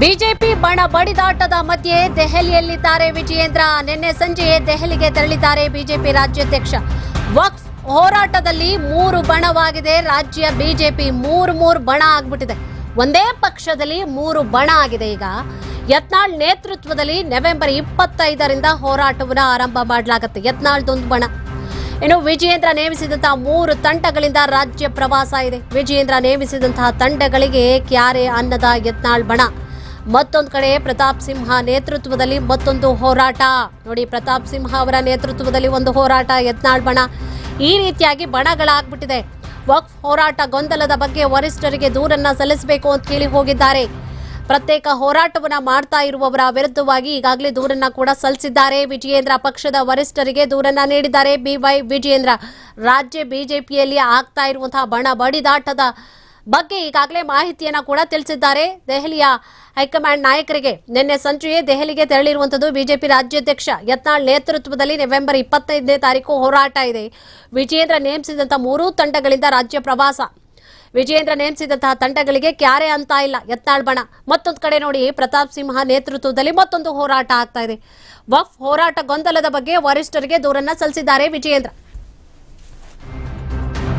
BJP ಬಣ ಬಡಿದಾಟದ ಮಧ್ಯೆ ದೆಹಲಿಯಲ್ಲಿದ್ದಾರೆ ವಿಜಯೇಂದ್ರ. ನಿನ್ನೆ ಸಂಜೆ ದೆಹಲಿಗೆ ತೆರಳಿದ್ದಾರೆ ಬಿಜೆಪಿ ರಾಜ್ಯಾಧ್ಯಕ್ಷ. ವಕ್ಫ್ ಹೋರಾಟದಲ್ಲಿ ಮೂರು ಬಣವಾಗಿದೆ. ರಾಜ್ಯ ಬಿಜೆಪಿ ಮೂರು ಮೂರು ಬಣ ಆಗ್ಬಿಟ್ಟಿದೆ. ಒಂದೇ ಪಕ್ಷದಲ್ಲಿ ಮೂರು ಬಣ ಆಗಿದೆ ಈಗ. ಯತ್ನಾಳ್ ನೇತೃತ್ವದಲ್ಲಿ ನವೆಂಬರ್ ಇಪ್ಪತ್ತೈದರಿಂದ ಹೋರಾಟವನ್ನು ಆರಂಭ ಮಾಡಲಾಗುತ್ತೆ. ಯತ್ನಾಳ್ದೊಂದು ಬಣ. ಇನ್ನು ವಿಜಯೇಂದ್ರ ನೇಮಿಸಿದಂತಹ ಮೂರು ತಂಡಗಳಿಂದ ರಾಜ್ಯ ಪ್ರವಾಸ ಇದೆ. ವಿಜಯೇಂದ್ರ ನೇಮಿಸಿದಂತಹ ತಂಡಗಳಿಗೆ ಕ್ಯಾರೆ ಅನ್ನದ ಯತ್ನಾಳ್ ಬಣ. ಮತ್ತೊಂದು ಕಡೆ ಪ್ರತಾಪ್ ಸಿಂಹ ನೇತೃತ್ವದಲ್ಲಿ ಮತ್ತೊಂದು ಹೋರಾಟ. ನೋಡಿ, ಪ್ರತಾಪ್ ಸಿಂಹ ಅವರ ನೇತೃತ್ವದಲ್ಲಿ ಒಂದು ಹೋರಾಟ ಯತ್ನಾಳ್ ಬಣ ಈ ರೀತಿಯಾಗಿ ಬಣಗಳಾಗ್ಬಿಟ್ಟಿದೆ. ವಕ್ಫ್ ಹೋರಾಟ ಗೊಂದಲದ ಬಗ್ಗೆ ವರಿಷ್ಠರಿಗೆ ದೂರನ್ನ ಸಲ್ಲಿಸಬೇಕು ಅಂತ ಕೇಳಿ ಹೋಗಿದ್ದಾರೆ. ಪ್ರತ್ಯೇಕ ಹೋರಾಟವನ್ನ ಮಾಡ್ತಾ ಇರುವವರ ವಿರುದ್ಧವಾಗಿ ಈಗಾಗಲೇ ದೂರನ್ನ ಕೂಡ ಸಲ್ಲಿಸಿದ್ದಾರೆ. ವಿಜಯೇಂದ್ರ ಪಕ್ಷದ ವರಿಷ್ಠರಿಗೆ ದೂರನ್ನ ನೀಡಿದ್ದಾರೆ. ಬಿವೈ ವಿಜಯೇಂದ್ರ. ರಾಜ್ಯ ಬಿಜೆಪಿಯಲ್ಲಿ ಆಗ್ತಾ ಇರುವಂತಹ ಬಣ ಬಡಿದಾಟದ ಬಗ್ಗೆ ಈಗಾಗಲೇ ಮಾಹಿತಿಯನ್ನ ಕೂಡ ತಿಳಿಸಿದ್ದಾರೆ. ದೆಹಲಿಯ ಹೈಕಮಾಂಡ್ ನಾಯಕರಿಗೆ ನಿನ್ನೆ ಸಂಜೆಯೇ ದೆಹಲಿಗೆ ತೆರಳಿರುವಂತದ್ದು ಬಿಜೆಪಿ ರಾಜ್ಯಾಧ್ಯಕ್ಷ ಯತ್ನಾಳ್ ನೇತೃತ್ವದಲ್ಲಿ ನವೆಂಬರ್ ಇಪ್ಪತ್ತೈದನೇ ತಾರೀಕು ಹೋರಾಟ ಇದೆ. ವಿಜೇಂದ್ರ ನೇಮಿಸಿದಂತಹ ಮೂರೂ ತಂಡಗಳಿಂದ ರಾಜ್ಯ ಪ್ರವಾಸ. ವಿಜೇಂದ್ರ ನೇಮಿಸಿದಂತಹ ತಂಡಗಳಿಗೆ ಕ್ಯಾರೆ ಅಂತ ಇಲ್ಲ, ಯತ್ನಾಳ್ ಬಣ. ಮತ್ತೊಂದು ಕಡೆ ನೋಡಿ ಪ್ರತಾಪ್ ಸಿಂಹ ನೇತೃತ್ವದಲ್ಲಿ ಮತ್ತೊಂದು ಹೋರಾಟ ಆಗ್ತಾ ಇದೆ. ವಫ್ ಹೋರಾಟ ಗೊಂದಲದ ಬಗ್ಗೆ ವರಿಷ್ಠರಿಗೆ ದೂರನ್ನ ಸಲ್ಲಿಸಿದ್ದಾರೆ ವಿಜಯೇಂದ್ರ.